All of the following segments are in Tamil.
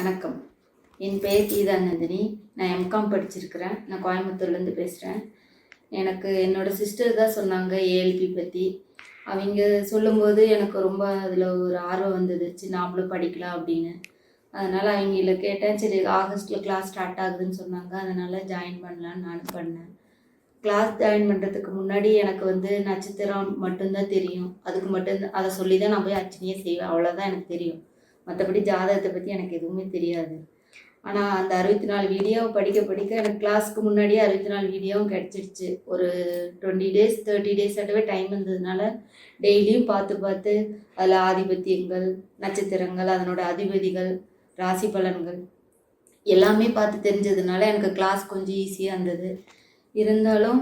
வணக்கம். என் பெயர் கீதா நந்தினி. நான் எம்காம் படிச்சிருக்கிறேன். நான் கோயம்புத்தூர்லேருந்து பேசுகிறேன் எனக்கு என்னோட சிஸ்டர் தான் சொன்னாங்க ஏஎல்பி பற்றி அவங்க சொல்லும்போது எனக்கு ரொம்ப அதில் ஒரு ஆர்வம் வந்துடுச்சு நாமளும் படிக்கலாம் அப்படின்னு. அதனால் அவங்கள கேட்டேன். சரி ஆகஸ்ட்டில் கிளாஸ் ஸ்டார்ட் ஆகுதுன்னு சொன்னாங்க. அதனால் ஜாயின் பண்ணலான்னு நானும் பண்ணேன். கிளாஸ் ஜாயின் பண்ணுறதுக்கு முன்னாடி எனக்கு வந்து நட்சத்திரம் மட்டும்தான் தெரியும். அதுக்கு மட்டும் அதை சொல்லி தான் நான் போய் அர்ச்சனையே செய்வேன். அவ்வளோதான் எனக்கு தெரியும். மற்றபடி ஜாதகத்தை பற்றி எனக்கு எதுவுமே தெரியாது. ஆனால் அந்த அறுபத்தி நாலு வீடியோவை படிக்க படிக்க எனக்கு கிளாஸ்க்கு முன்னாடியே அறுபத்தி நாலு வீடியோவும் கிடச்சிடுச்சு ஒரு டுவெண்ட்டி டேஸ் தேர்ட்டி டேஸ் ஆட்டவே டைம் இருந்ததுனால டெய்லியும் பார்த்து பார்த்து அதில் ஆதிபத்தியங்கள் நட்சத்திரங்கள் அதனோட அதிபதிகள் ராசி பலன்கள் எல்லாமே பார்த்து தெரிஞ்சதுனால எனக்கு கிளாஸ் கொஞ்சம் ஈஸியாக இருந்தது. இருந்தாலும்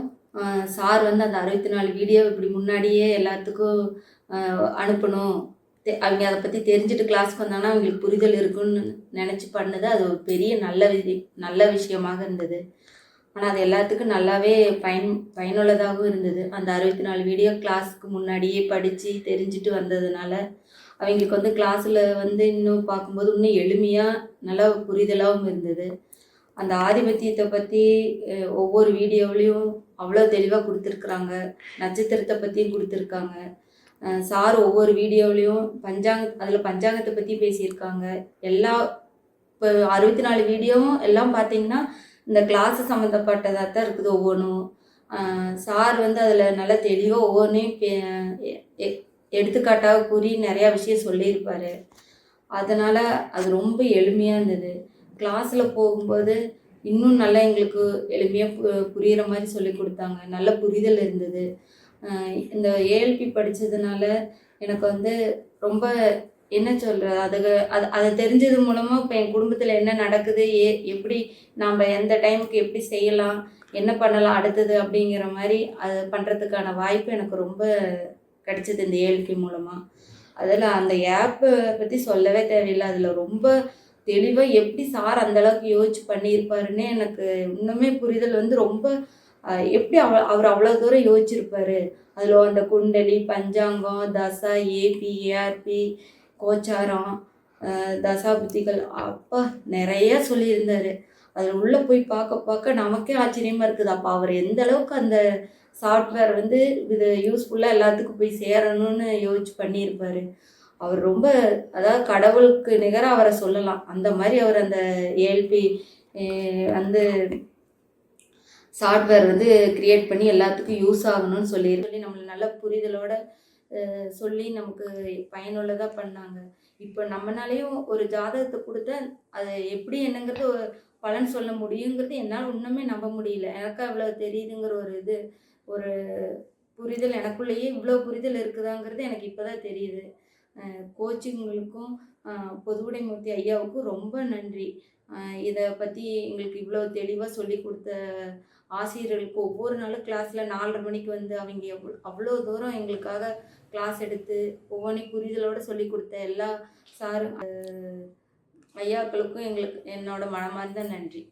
சார் வந்து அந்த அறுபத்தி நாலு வீடியோ இப்படி முன்னாடியே எல்லாத்துக்கும் அனுப்பணும். அவங்க அதை பற்றி தெரிஞ்சுட்டு கிளாஸ்க்கு வந்தாங்கன்னா அவங்களுக்கு புரிதல் இருக்குன்னு நினச்சி பண்ணது. அது ஒரு பெரிய நல்ல விதி நல்ல விஷயமாக இருந்தது. ஆனால் அது எல்லாத்துக்கும் நல்லாவே பயன் பயனுள்ளதாகவும் இருந்தது. அந்த அறுபத்தி நாலு வீடியோ கிளாஸ்க்கு முன்னாடியே படித்து தெரிஞ்சுட்டு வந்ததுனால அவங்களுக்கு வந்து கிளாஸில் வந்து இன்னும் பார்க்கும்போது இன்னும் எளிமையாக நல்லா புரிதலாகவும் இருந்தது. அந்த ஆதிபத்தியத்தை பற்றி ஒவ்வொரு வீடியோவிலையும் அவ்வளோ தெளிவாக கொடுத்துருக்குறாங்க. நட்சத்திரத்தை பற்றியும் கொடுத்துருக்காங்க. சார் ஒவ்வொரு வீடியோவிலையும் பஞ்சாங்க அதில் பஞ்சாங்கத்தை பற்றி பேசியிருக்காங்க. எல்லா இப்போ அறுபத்தி நாலு வீடியோவும் எல்லாம் பார்த்தீங்கன்னா இந்த கிளாஸ் சம்மந்தப்பட்டதாக தான் இருக்குது ஒவ்வொன்றும் சார் வந்து அதில் நல்லா தெளிவாக ஒவ்வொன்றையும் எடுத்துக்காட்டாக கூறி நிறையா விஷயம் சொல்லியிருப்பார். அதனால் அது ரொம்ப எளிமையாக இருந்தது. கிளாஸில் போகும்போது இன்னும் நல்லா எங்களுக்கு எளிமையாக பு புரிகிற மாதிரி சொல்லி கொடுத்தாங்க. நல்ல புரிதல் இருந்தது. இந்த ஏஎல்பி படித்ததுனால எனக்கு வந்து ரொம்ப என்ன சொல்கிறது அதுக்கு அது அதை தெரிஞ்சது மூலமாக இப்போ என் குடும்பத்தில் என்ன நடக்குது ஏ எப்படி நாம் எந்த டைமுக்கு எப்படி செய்யலாம் என்ன பண்ணலாம் அடுத்தது அப்படிங்கிற மாதிரி அது பண்ணுறதுக்கான வாய்ப்பு எனக்கு ரொம்ப கிடைச்சது இந்த ஏஎல்பி மூலமாக அதில் அந்த ஆப்பை பற்றி சொல்லவே தேவையில்லை. அதில் ரொம்ப தெளிவாக எப்படி சார் அந்த அளவுக்கு யோசிச்சு பண்ணியிருப்பாருன்னு எனக்கு இன்னுமே புரிதல் வந்து ரொம்ப எப்படி அவ அவர் அவ்வளோ தூரம் யோசிச்சிருப்பாரு? அதில் அந்த குண்டலி பஞ்சாங்கம் தசா ஏபி ஏஆர்பி கோச்சாரம் தசா தசாபுத்திகள் அப்பா நிறைய சொல்லியிருந்தார். அதில் உள்ளே போய் பார்க்க பார்க்க நமக்கே ஆச்சரியமாக இருக்குது. அப்போ அவர் எந்த அளவுக்கு அந்த சாஃப்ட்வேர் வந்து இது யூஸ்ஃபுல்லாக எல்லாத்துக்கும் போய் சேரணும்னு யோசிச்சு பண்ணியிருப்பார். அவர் ரொம்ப அதாவது கடவுளுக்கு நிகராக அவரை சொல்லலாம். அந்த மாதிரி அவர் அந்த ஏஎல்பி வந்து சாஃப்ட்வேர் வந்து கிரியேட் பண்ணி எல்லாத்துக்கும் யூஸ் ஆகணும்னு சொல்லி சொல்லி நம்மளை நல்ல புரிதலோட சொல்லி நமக்கு பயனுள்ளதாக பண்ணாங்க. இப்போ நம்மனாலேயும் ஒரு ஜாதகத்தை கொடுத்தா அது எப்படி என்னங்கிறது பலன் சொல்ல முடியுங்கிறது என்னால் இன்னுமே நம்ப முடியல. எனக்கு அவ்வளோ தெரியுதுங்கிற ஒரு இது ஒரு புரிதல் எனக்குள்ளேயே இவ்வளோ புரிதல் இருக்குதாங்கிறது எனக்கு இப்போ தான் தெரியுது. கோச்சிங்களுக்கும் பொதுவுடைமூர்த்தி ஐயாவுக்கும் ரொம்ப நன்றி. இதை பற்றி எங்களுக்கு இவ்வளோ தெளிவாக சொல்லி கொடுத்த ஆசிரியர்களுக்கு ஒவ்வொரு நாளும் கிளாஸில் நாலரை மணிக்கு வந்து அவங்க எவ்வளோ அவ்வளோ தூரம் எங்களுக்காக கிளாஸ் எடுத்து ஒவ்வொன்றையும் புரிதலோடு சொல்லி கொடுத்த எல்லா சார் ஐயாக்களுக்கும் எங்களுக்கு என்னோட மனமார்ந்த நன்றி.